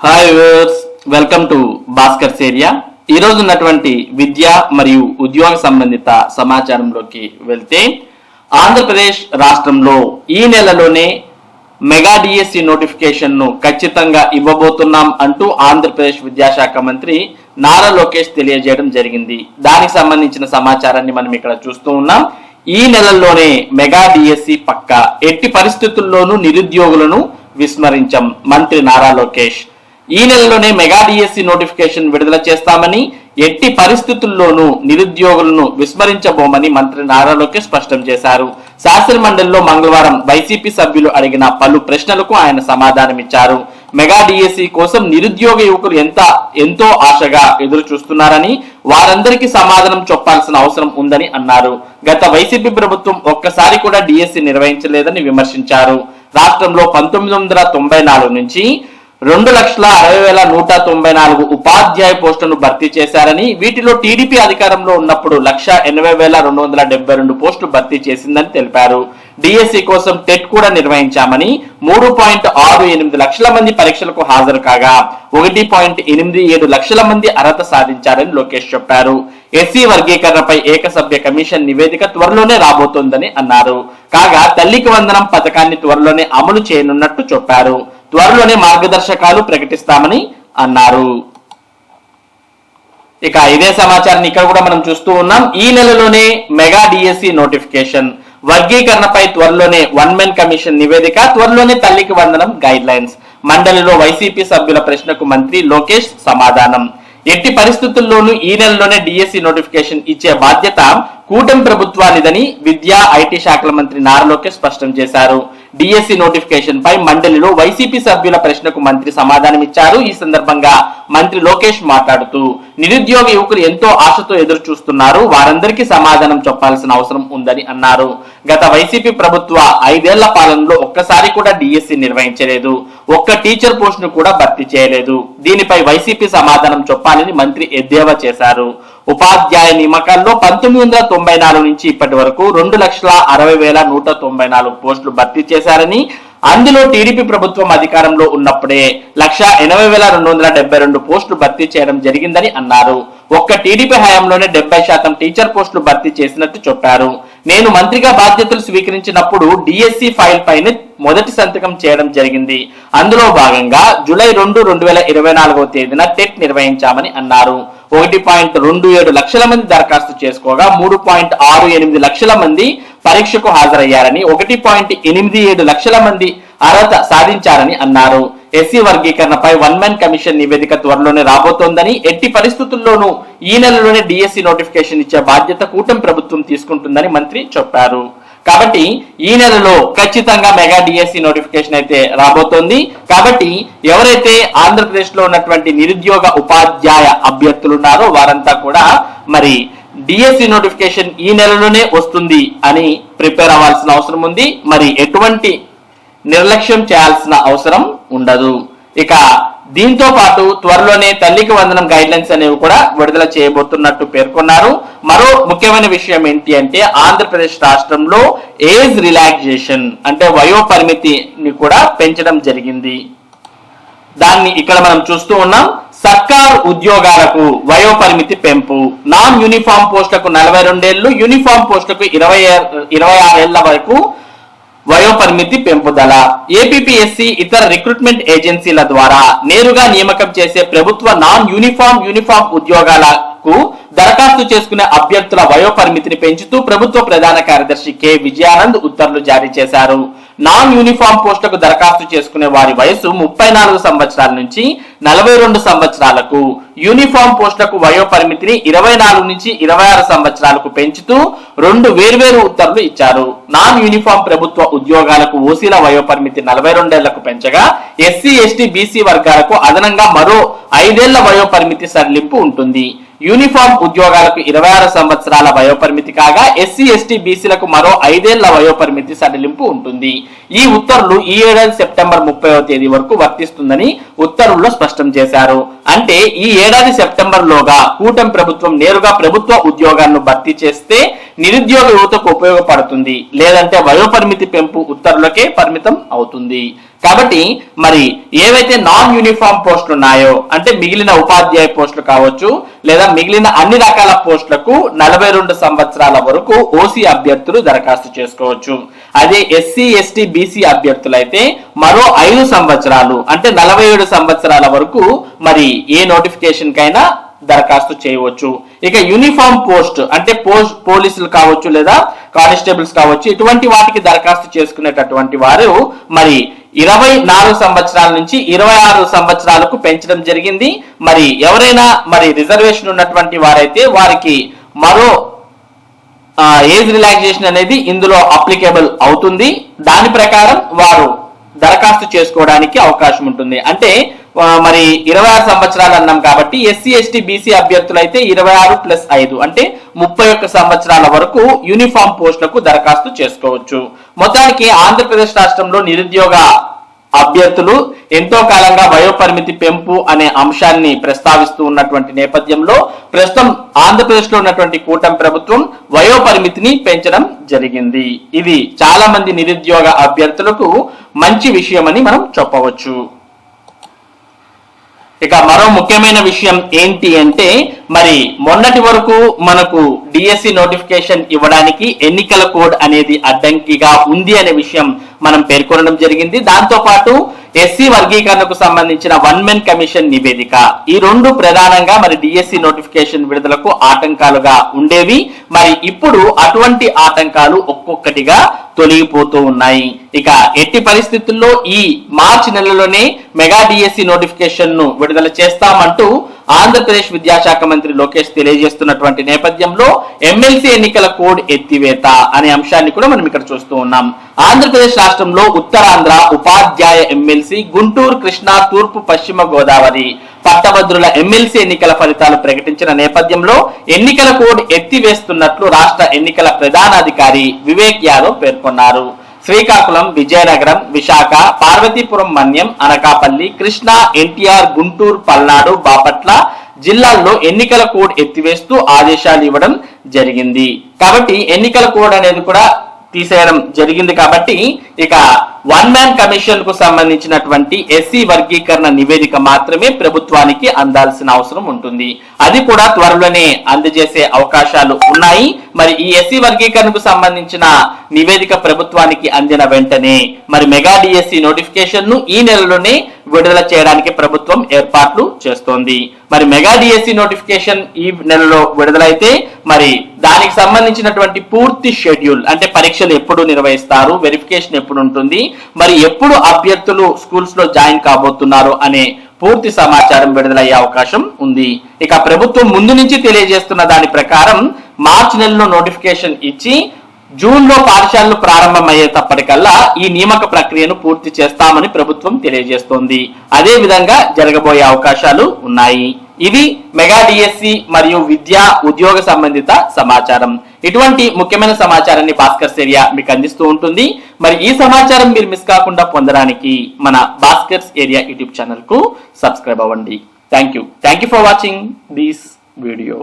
Hi viewers welcome to Bhaskar సేరియా ఈ ఉన్నటువంటి విద్య మరియు ఉద్యోగ సంబంధిత సమాచారంలోకి వెళ్తే ఆంధ్రప్రదేశ్ రాష్ట్రంలో ఈ నెలలోనే మెగా డిఎస్సి నోటిఫికేషన్ను ఖచ్చితంగా ఇవ్వబోతున్నాం అంటూ ఆంధ్రప్రదేశ్ విద్యాశాఖ మంత్రి నారా లోకేష్ తెలియజేయడం జరిగింది. దానికి సంబంధించిన సమాచారాన్ని మనం ఇక్కడ చూస్తూ ఉన్నాం. ఈ నెలల్లోనే మెగా డిఎస్సి పక్క ఎట్టి పరిస్థితుల్లోనూ నిరుద్యోగులను విస్మరించం మంత్రి నారా లోకేష్. ఈ నెలలోనే మెగా డిఎస్సి నోటిఫికేషన్ విడుదల చేస్తామని ఎట్టి పరిస్థితుల్లోనూ నిరుద్యోగులను విస్మరించబోమని మంత్రి నారా లోకేష్ స్పష్టం చేశారు. శాసనమండలిలో మంగళవారం వైసీపీ సభ్యులు అడిగిన పలు ప్రశ్నలకు ఆయన సమాధానమిచ్చారు. మెగా డిఎస్సి కోసం నిరుద్యోగ యువకులు ఎంత ఎంతో ఆశగా ఎదురు చూస్తున్నారని వారందరికీ సమాధానం చెప్పాల్సిన అవసరం ఉందని అన్నారు. గత వైసీపీ ప్రభుత్వం ఒక్కసారి కూడా డిఎస్సి నిర్వహించలేదని విమర్శించారు. రాష్ట్రంలో పంతొమ్మిది వందల తొంభై నాలుగు నుంచి రెండు లక్షల అరవై వేల నూట తొంభై నాలుగు ఉపాధ్యాయ పోస్టులను భర్తీ చేశారని వీటిలో టీడీపీ అధికారంలో ఉన్నప్పుడు లక్ష ఎనభై వేల రెండు వందల డెబ్బై రెండు పోస్టులు భర్తీ చేసిందని తెలిపారు. డిఎస్సి కోసం టెట్ కూడా నిర్వహించామని మూడు పాయింట్ ఆరు ఎనిమిది లక్షల మంది పరీక్షలకు హాజరు కాగా ఒకటి పాయింట్ ఎనిమిది ఏడు లక్షల మంది అర్హత సాధించారని లోకేష్ చెప్పారు. ఎస్సీ వర్గీకరణపై ఏకసభ్య కమిషన్ నివేదిక త్వరలోనే రాబోతోందని అన్నారు. కాగా తల్లికి వందనం పథకాన్ని త్వరలోనే అమలు చేయనున్నట్టు చెప్పారు. త్వరలోనే మార్గదర్శకాలు ప్రకటిస్తామని అన్నారు. ఇక ఇదే సమాచారాన్ని ఇక్కడ కూడా మనం చూస్తూ ఉన్నాం. ఈ నెలలోనే మెగా డిఎస్సి నోటిఫికేషన్. వర్గీకరణపై త్వరలోనే వన్ మెన్ కమిషన్ నివేదిక త్వరలోనే తల్లికి వందనం గైడ్ లైన్స్ మండలిలో వైసీపీ సభ్యుల ప్రశ్నకు మంత్రి లోకేష్ సమాధానం. ఎట్టి పరిస్థితుల్లోనూ ఈ నెలలోనే డిఎస్సి నోటిఫికేషన్ ఇచ్చే బాధ్యత కూటమి ప్రభుత్వానిదని విద్యా ఐటీ శాఖల మంత్రి నారా లోకేష్ స్పష్టం చేశారు. డిఎస్సి నోటిఫికేషన్ పై మండలిలో వైసీపీ సభ్యుల ప్రశ్నకు మంత్రి సమాధానం ఇచ్చారు ఈ సందర్భంగా మంత్రి లోకేష్ మాట్లాడుతూ నిరుద్యోగ యువకులు ఎంతో ఆశతో ఎదురు చూస్తున్నారు వారందరికీ సమాధానం చెప్పాల్సిన అవసరం ఉందని అన్నారు. గత వైసీపీ ప్రభుత్వ ఐదేళ్ళ పాలనలో ఒక్కసారి కూడా డిఎస్సి నిర్వహించలేదు. ఒక్క టీచర్ పోస్ట్ను కూడా భర్తీ చేయలేదు. దీనిపై వైసీపీ సమాధానం చెప్పాలని మంత్రి ఎద్దేవా చేశారు. ఉపాధ్యాయ నియామకాల్లో పంతొమ్మిది వందల తొంభై నాలుగు నుంచి ఇప్పటి వరకు రెండు లక్షల అరవై వేల నూట తొంభై నాలుగు పోస్టులు భర్తీ చేశారని అందులో టీడీపీ ప్రభుత్వం అధికారంలో ఉన్నప్పుడే లక్ష ఎనభై వేల రెండు వందల డెబ్బై రెండు పోస్టులు భర్తీ చేయడం జరిగిందని అన్నారు. ఒక్క టీడీపీ హయాంలోనే డెబ్బై శాతం టీచర్ పోస్టులు భర్తీ చేసినట్టు చెప్పారు. నేను మంత్రిగా బాధ్యతలు స్వీకరించినప్పుడు డిఎస్సి ఫైల్ పైన మొదటి సంతకం చేయడం జరిగింది. అందులో భాగంగా జూలై రెండు రెండు వేల ఇరవై నాలుగవ తేదీన టెట్ నిర్వహించామని అన్నారు. ఒకటి పాయింట్ రెండు ఏడు లక్షల మంది దరఖాస్తు చేసుకోగా మూడు పాయింట్ ఆరు ఎనిమిది లక్షల మంది పరీక్షకు హాజరయ్యారని ఒకటి పాయింట్ ఎనిమిది ఏడు లక్షల మంది అర్హత సాధించారని అన్నారు. ఎస్సీ వర్గీకరణపై వన్ మ్యాన్ కమిషన్ నివేదిక త్వరలోనే రాబోతోందని ఎట్టి పరిస్థితుల్లోనూ ఈ నెలలోనే డిఎస్సి నోటిఫికేషన్ ఇచ్చే బాధ్యత కూటమి ప్రభుత్వం తీసుకుంటుందని మంత్రి చెప్పారు. కాబట్టి ఈ నెలలో ఖచ్చితంగా మెగా డిఎస్సి నోటిఫికేషన్ అయితే రాబోతోంది. కాబట్టి ఎవరైతే ఆంధ్రప్రదేశ్లో ఉన్నటువంటి నిరుద్యోగ ఉపాధ్యాయ అభ్యర్థులు ఉన్నారో వారంతా కూడా మరి డిఎస్సి నోటిఫికేషన్ ఈ నెలలోనే వస్తుంది అని ప్రిపేర్ అవ్వాల్సిన అవసరం ఉంది. మరి ఎటువంటి నిర్లక్ష్యం చేయాల్సిన అవసరం ఉండదు. ఇక దీంతో పాటు త్వరలోనే తల్లికి వందనం గైడ్ లైన్స్ అనేవి కూడా విడుదల చేయబోతున్నట్టు పేర్కొన్నారు. మరో ముఖ్యమైన విషయం ఏంటి అంటే ఆంధ్రప్రదేశ్ రాష్ట్రంలో ఏజ్ రిలాక్సేషన్ అంటే వయో పరిమితిని కూడా పెంచడం జరిగింది. దాన్ని ఇక్కడ మనం చూస్తూ ఉన్నాం. సర్కార్ ఉద్యోగాలకు వయోపరిమితి పెంపు. నాన్ యూనిఫామ్ పోస్టులకు నలభై రెండేళ్ళు యూనిఫామ్ పోస్టులకు ఇరవై ఇరవై ఆరేళ్ళ వరకు వయోపరిమితి పెంపుదల. ఏపీపీఎస్సి ఇతర రిక్రూట్మెంట్ ఏజెన్సీల ద్వారా నేరుగా నియామకం చేసే ప్రభుత్వ నాన్ యూనిఫామ్ యూనిఫామ్ ఉద్యోగాలకు దరఖాస్తు చేసుకునే అభ్యర్థుల వయోపరిమితిని పెంచుతూ ప్రభుత్వ ప్రధాన కార్యదర్శి కె. విజయానంద్ ఉత్తర్వులు జారీ చేశారు. నాన్ యూనిఫామ్ పోస్టులకు దరఖాస్తు చేసుకునే వారి వయసు ముప్పై నాలుగు సంవత్సరాల నుంచి నలభై రెండు సంవత్సరాలకు. యూనిఫామ్ పోస్టులకు వయో పరిమితిని ఇరవై నాలుగు నుంచి ఇరవై ఆరు సంవత్సరాలకు పెంచుతూ రెండు వేర్వేరు ఉత్తర్వులు ఇచ్చారు. నాన్ యూనిఫామ్ ప్రభుత్వ ఉద్యోగాలకు ఓసీల వయో పరిమితి నలభై రెండేళ్ళకు పెంచగా ఎస్సీ ఎస్టీ బీసీ వర్గాలకు అదనంగా మరో ఐదేళ్ళ వయో పరిమితి సడలింపు ఉంటుంది. యూనిఫామ్ ఉద్యోగాలకు ఇరవై ఆరు సంవత్సరాల వయోపరిమితి కాగా ఎస్సీ ఎస్టీ బీసీలకు మరో ఐదేళ్ళ వయోపరిమితి సడలింపు ఉంటుంది. ఈ ఉత్తర్వులు ఈ ఏడాది సెప్టెంబర్ ముప్పైవ తేదీ వరకు వర్తిస్తుందని ఉత్తర్వుల్లో స్పష్టం చేశారు. అంటే ఈ ఏడాది సెప్టెంబర్ లోగా కూటమి ప్రభుత్వం నేరుగా ప్రభుత్వ ఉద్యోగాలను భర్తీ చేస్తే నిరుద్యోగ యువతకు ఉపయోగపడుతుంది. లేదంటే వయోపరిమితి పెంపు ఉత్తర్వులకే పరిమితం అవుతుంది. కాబట్టి మరి ఏవైతే నాన్ యూనిఫామ్ పోస్టులు ఉన్నాయో అంటే మిగిలిన ఉపాధ్యాయ పోస్టులు కావచ్చు లేదా మిగిలిన అన్ని రకాల పోస్టులకు నలభై రెండు సంవత్సరాల వరకు ఓసీ అభ్యర్థులు దరఖాస్తు చేసుకోవచ్చు. అదే ఎస్సీ ఎస్టీ బీసీ అభ్యర్థులైతే మరో ఐదు సంవత్సరాలు అంటే నలభై ఏడు సంవత్సరాల వరకు మరి ఏ నోటిఫికేషన్ కైనా దరఖాస్తు చేయవచ్చు. ఇక యూనిఫామ్ పోస్ట్ అంటే పోస్ట్ పోలీసులు కావచ్చు లేదా కానిస్టేబుల్స్ కావచ్చు ఇటువంటి వాటికి దరఖాస్తు చేసుకునేటటువంటి వారు మరి ఇరవై నాలుగు సంవత్సరాల నుంచి ఇరవై ఆరు సంవత్సరాలకు పెంచడం జరిగింది. మరి ఎవరైనా మరి రిజర్వేషన్ ఉన్నటువంటి వారైతే వారికి మరో ఏజ్ రిలాక్సేషన్ అనేది ఇందులో అప్లికేబుల్ అవుతుంది. దాని ప్రకారం వారు దరఖాస్తు చేసుకోవడానికి అవకాశం ఉంటుంది. అంటే మరి ఇరవై ఆరు సంవత్సరాలు అన్నాం కాబట్టి ఎస్సీ ఎస్టీ బీసీ అభ్యర్థులు అయితే ఇరవై ఆరు ప్లస్ ఐదు. అంటే ముప్పై ఒక్క సంవత్సరాల వరకు యూనిఫామ్ పోస్టులకు దరఖాస్తు చేసుకోవచ్చు. మొత్తానికి ఆంధ్రప్రదేశ్ రాష్ట్రంలో నిరుద్యోగ అభ్యర్థులు ఎంతో కాలంగా వయోపరిమితి పెంపు అనే అంశాన్ని ప్రస్తావిస్తూ ఉన్నటువంటి నేపథ్యంలో ప్రస్తుతం ఆంధ్రప్రదేశ్లో ఉన్నటువంటి కూటమి ప్రభుత్వం వయోపరిమితిని పెంచడం జరిగింది. ఇది చాలా మంది నిరుద్యోగ అభ్యర్థులకు మంచి విషయమని మనం చెప్పవచ్చు. ఇక మరో ముఖ్యమైన విషయం ఏంటి అంటే మరి మొన్నటి వరకు మనకు డిఎస్సి నోటిఫికేషన్ ఇవ్వడానికి ఎన్నికల కోడ్ అనేది అడ్డంకిగా ఉంది అనే విషయం మనం పేర్కొనడం జరిగింది. దాంతో పాటు ఎస్సీ వర్గీకరణకు సంబంధించిన వన్ మెన్ కమిషన్ నివేదిక. ఈ రెండు ప్రధానంగా మరి డిఎస్సి నోటిఫికేషన్ విడుదలకు ఆటంకాలుగా ఉండేవి. మరి ఇప్పుడు అటువంటి ఆటంకాలు ఒక్కొక్కటిగా తొలగిపోతూ ఉన్నాయి. ఇక ఎట్టి పరిస్థితుల్లో ఈ మార్చి నెలలోనే మెగా డిఎస్సి నోటిఫికేషన్ను విడుదల చేస్తామంటూ ఆంధ్రప్రదేశ్ విద్యాశాఖ మంత్రి లోకేష్ తెలియజేస్తున్నటువంటి నేపథ్యంలో ఎమ్మెల్సీ ఎన్నికల కోడ్ ఎత్తివేత అనే అంశాన్ని కూడా మనం ఇక్కడ చూస్తూ ఉన్నాం. ఆంధ్రప్రదేశ్ రాష్ట్రంలో ఉత్తరాంధ్ర ఉపాధ్యాయ ఎమ్మెల్సీ గుంటూరు కృష్ణా తూర్పు పశ్చిమ గోదావరి పట్టభద్రుల ఎమ్మెల్సీ ఎన్నికల ఫలితాలు ప్రకటించిన నేపథ్యంలో ఎన్నికల కోడ్ ఎత్తివేస్తున్నట్లు రాష్ట్ర ఎన్నికల ప్రధానాధికారి వివేక్ యాదవ్ పేర్కొన్నారు. శ్రీకాకుళం విజయనగరం విశాఖ పార్వతీపురం మన్యం అనకాపల్లి కృష్ణా ఎన్టీఆర్ గుంటూరు పల్నాడు బాపట్ల జిల్లాల్లో ఎన్నికల కోడ్ ఎత్తివేస్తూ ఆదేశాలు ఇవ్వడం జరిగింది. కాబట్టి ఎన్నికల కోడ్ అనేది కూడా తీసేయడం జరిగింది కాబట్టి ఇక వన్ మ్యాన్ కమిషన్కు సంబంధించినటువంటి ఎస్సీ వర్గీకరణ నివేదిక మాత్రమే ప్రభుత్వానికి అందాల్సిన అవసరం ఉంటుంది. అది కూడా త్వరలోనే అందజేసే అవకాశాలు ఉన్నాయి. మరి ఈ ఎస్సీ వర్గీకరణకు సంబంధించిన నివేదిక ప్రభుత్వానికి అందిన వెంటనే మరి మెగా డిఎస్సి నోటిఫికేషన్ను ఈ నెలలోనే విడుదల చేయడానికి ప్రభుత్వం ఏర్పాట్లు చేస్తోంది. మరి మెగా డిఎస్సి నోటిఫికేషన్ ఈ నెలలో విడుదలైతే మరి దానికి సంబంధించినటువంటి పూర్తి షెడ్యూల్ అంటే పరీక్షలు ఎప్పుడు నిర్వహిస్తారు వెరిఫికేషన్ ఎప్పుడు ఉంటుంది మరి ఎప్పుడు అభ్యర్థులు స్కూల్స్లో జాయిన్ కాబోతున్నారు అనే పూర్తి సమాచారం విడుదలయ్యే అవకాశం ఉంది. ఇక ప్రభుత్వం ముందు నుంచి తెలియజేస్తున్న దాని ప్రకారం మార్చి నెలలో నోటిఫికేషన్ ఇచ్చి జూన్లో పాఠశాలలు ప్రారంభమయ్యేటప్పటికల్లా ఈ నియామక ప్రక్రియను పూర్తి చేస్తామని ప్రభుత్వం తెలియజేస్తోంది. అదే విధంగా జరగబోయే అవకాశాలు ఉన్నాయి. ఇది మెగా డిఎస్సి మరియు విద్యా ఉద్యోగ సంబంధిత సమాచారం. ఇటువంటి ముఖ్యమైన సమాచారాన్ని భాస్కర్ ఏరియా మీకు అందిస్తూ ఉంటుంది. మరి ఈ సమాచారం మీరు మిస్ కాకుండా పొందడానికి మన భాస్కర్స్ ఏరియా యూట్యూబ్ ఛానల్కు సబ్స్క్రైబ్ అవ్వండి. Thank you thank you for watching this video.